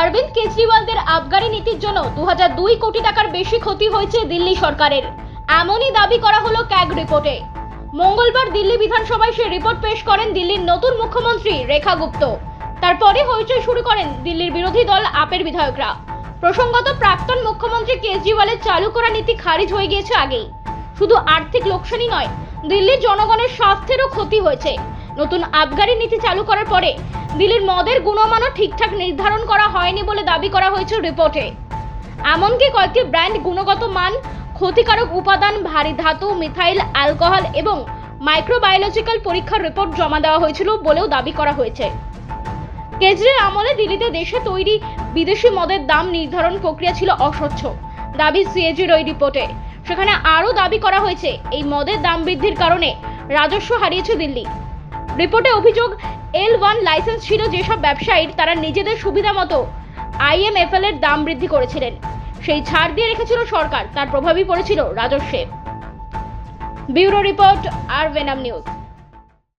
অরবিন্দ কেজরিওয়ালদের আবগারি নীতির জন্য দু হাজার দুই কোটি টাকার বেশি ক্ষতি হয়েছে দিল্লি সরকারের। এমনই দাবি করা হলো ক্যাগ রিপোর্টে। মঙ্গলবার দিল্লি বিধানসভায় সে রিপোর্ট পেশ করেন দিল্লির নতুন মুখ্যমন্ত্রী রেখা গুপ্ত। তারপরে হইচই শুরু করেন দিল্লির বিরোধী দল আপের বিধায়করা। প্রসঙ্গত প্রাক্তন মুখ্যমন্ত্রী কেজরিওয়ালের চালু করা নীতি খারিজ হয়ে গিয়েছে আগেই। শুধু আর্থিক লোকসানই নয়, দিল্লির জনগণের স্বাস্থ্যেরও ক্ষতি হয়েছে। নতুন আবগারি নীতি চালু করার পরে দিল্লির মদের গুণমানও ঠিকঠাক নির্ধারণ করা হয়নি বলে দাবি করা হয়েছে রিপোর্টে। এমনকি কয়েকটি ব্র্যান্ড গুণগত মান, ক্ষতিকারক উপাদান, ভারী ধাতু, মিথাইল, অ্যালকোহল এবং মাইক্রোবায়োলজিক্যাল পরীক্ষার রিপোর্ট জমা দেওয়া হয়েছিল বলেও দাবি করা হয়েছে। কেজরির আমলে দিল্লিতে দেশে তৈরি বিদেশি মদের দাম নির্ধারণ প্রক্রিয়া ছিল অস্বচ্ছ, দাবি সিএজির ওই রিপোর্টে। সেখানে আরও দাবি করা হয়েছে, এই মদের দাম বৃদ্ধির কারণে রাজস্ব হারিয়েছে দিল্লি। রিপোর্টে অভিযোগ এল ওয়ান লাইসেন্স ছিল যেসব ব্যবসায়ীর তারা নিজেদের সুবিধা মতো আইএমএফএল এর দাম বৃদ্ধি করেছিলেন। সেই ছাড় দিয়ে রেখেছিল সরকার, তার প্রভাবই পড়েছিল রাজস্বে। ব্যুরো রিপোর্ট, আর ভেনাম নিউজ।